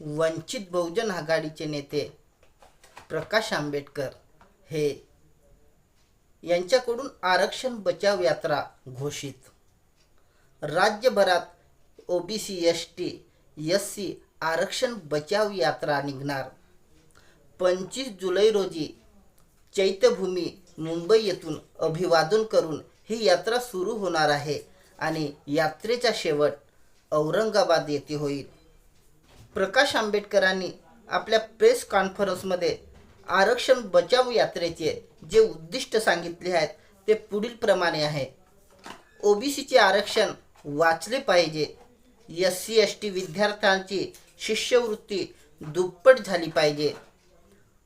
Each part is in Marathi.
वंचित बहुजन आघाडीचे नेते प्रकाश आंबेडकर हे यांच्याकडून आरक्षण बचाव यात्रा घोषित. राज्यभरात O B C S T S C आरक्षण बचाव यात्रा निघणार. पंचवीस जुलै रोजी चैत्यभूमी मुंबई येथून अभिवादन करून ही यात्रा सुरू होणार आहे आणि यात्रेचा शेवट औरंगाबाद येथे होईल. प्रकाश आंबेडकरांनी आपल्या प्रेस कॉन्फरन्समध्ये आरक्षण बचाव यात्रेचे जे उद्दिष्ट सांगितले आहेत ते पुढील प्रमाणे आहे. ओबीसीचे आरक्षण वाचले पाहिजे. एस सी एस टी विद्यार्थ्यांची शिष्यवृत्ती दुप्पट झाली पाहिजे.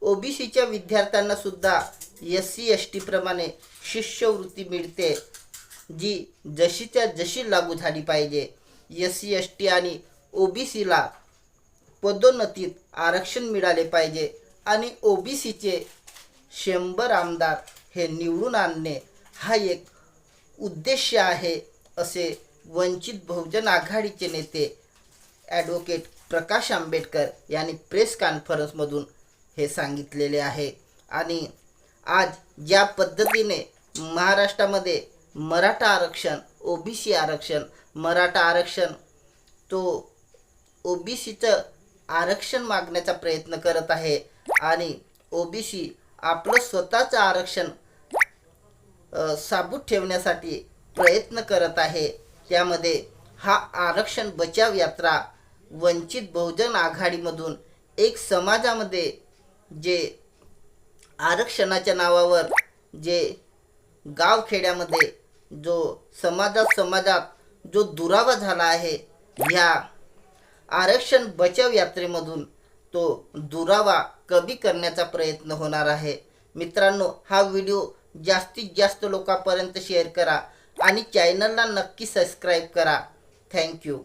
ओबीसीच्या सीच्या विद्यार्थ्यांनासुद्धा एस सी एस टीप्रमाणे शिष्यवृत्ती मिळते जी जशीच्या जशी लागू झाली पाहिजे. एस सी एस टी आणि ओबीसीला पदोन्नतीत आरक्षण मिळाले पाहिजे आणि ओबीसीचे शंभर आमदार हे निवडून आणणे हा एक उद्देश आहे असे वंचित बहुजन आघाडीचे नेते ॲडव्होकेट प्रकाश आंबेडकर यांनी प्रेस कॉन्फरन्समधून हे सांगितलेले आहे. आणि आज ज्या पद्धतीने महाराष्ट्रामध्ये मराठा आरक्षण ओबीसी आरक्षण मराठा आरक्षण तो ओबीसीचं आरक्षण मागण्याचा प्रयत्न करत आहे. आणि ओबीसी आपलं स्वतःचं आरक्षण साबूत ठेवण्यासाठी प्रयत्न करत आहे. त्यामध्ये हा आरक्षण बचाव यात्रा वंचित बहुजन आघाडीमधून एक समाजामध्ये जे आरक्षणाच्या नावावर जे गावखेड्यामध्ये जो समाजात समाजात जो दुरावा झाला आहे ह्या आरक्षण बचाव यात्रेमधून तो दुरावा कमी करण्याचा प्रयत्न होणार आहे. मित्रांनो हा व्हिडिओ जास्तीत जास्त लोकांपर्यंत शेअर करा आणि चॅनलला नक्की सबस्क्राईब करा. थँक्यू